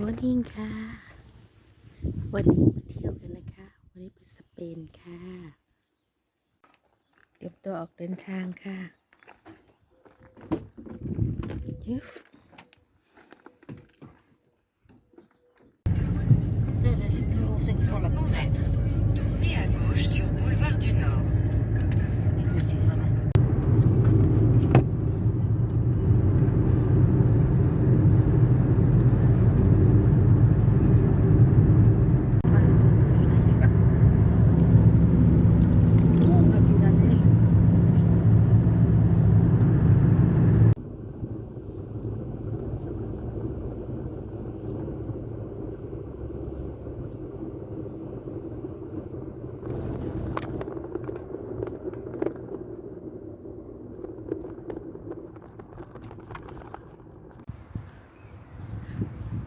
วันนี้ค่ะ วันนี้มาเที่ยวกันนะคะ วันนี้ไปสเปนค่ะ เตรียมตัวออกเดินทางค่ะยึบ Dans 100 mètres, tournez à gauche sur boulevard du Nord.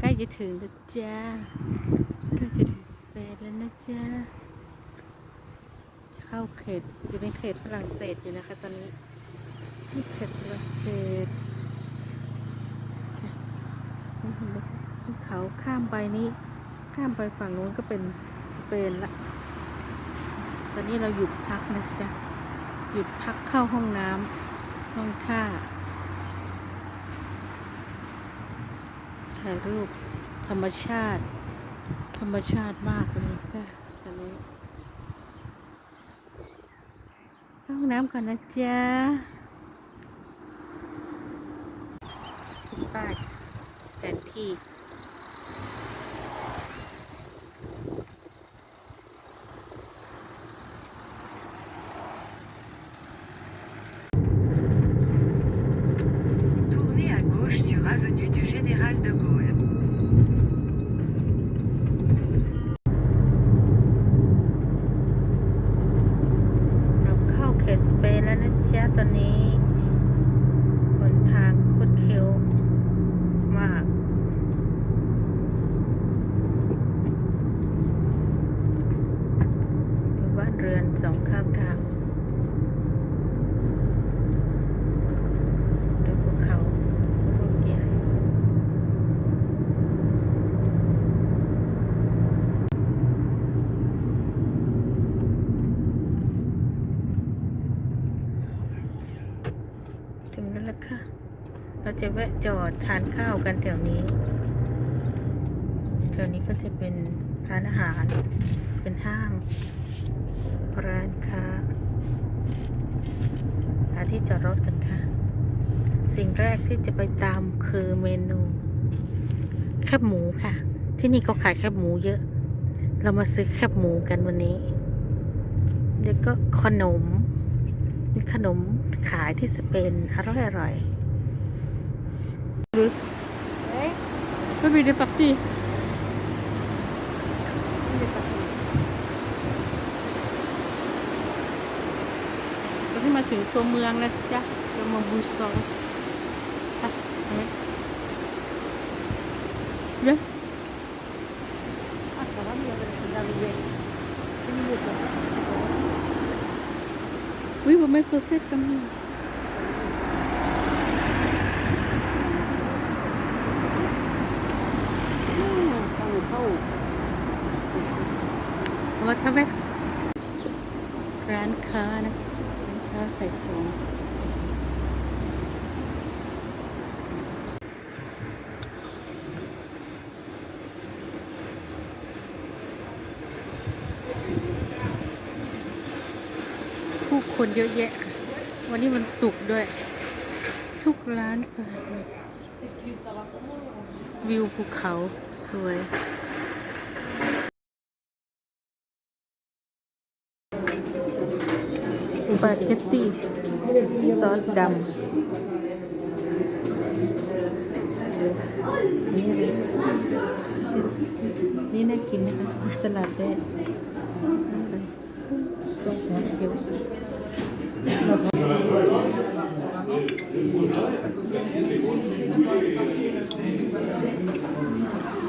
ใกล้ จะถึงแล้วจ้าใกล้จะถึงสเปนแล้วนะจ้าจะเข้าเขตอยู่ในเขตฝรั่งเศสอยู่นะคะ ตอนนี้นี่เขตฝรั่งเศสค่ะนี่เห็นไหมคะภูเขาข้ามไปนี้ ข้ามไปฝั่งนู้นก็เป็นสเปนละตอนนี้เราหยุดพักนะจ๊ะหยุดพักเข้าห้องน้ำห้องท่าถ่ายรูป ธรรมชาติ ธรรมชาติมากเลยค่ะตอนนี้เข้าห้องน้ำก่อนนะจ๊ะคุณป้ายแผนที่ Tournez à gauche sur avenue du Général de Gaulle. เราเข้าเข ตสเปนแล้วนะจ๊ะตอนนี้บนทางคุดเคี้ยวมาก ดูบ้านเรือนสองข้างทาง ดูภูเขาลูกใหญ่ถึงแล้วล่ะ ค่ะ เราจะแวะจอดทานข้าวกันแถวนี้ แถวนี้ก็จะเป็นร้านอาหาร เป็นห้าง ร้านค้าหาที่จอดรถกันค่ะ สิ่งแรกที่จะไปตามคือเมนูแคบหมูค่ะ ที่นี่เขาขายแคบหมูเยอะ เรามาซื้อแคบหมูกันวันนี้ แล้วก็ขนมมีขนม ขายที่สเปนอร่อยอร่อยหรือไม่มีในปักตีตอนที่มาถึงตัวเมืองนะจ๊ะตัวเมืองบูซอสค่ะเห็นไหมเยอะ วิผมไม่โซเซตกันนี่ Mmh, on n'est pas haut. C'est chaud. วัตเว็กซ์ร้านค้านะร้านค้าขายของผู้ คนเยอะแยะ วันนี้มันสุกด้วย ทุกร้านเปิดหมดวิวภูเขาสวย สปาเกตตีซอสดำนี่น่ากินนะคะสลัดด้วย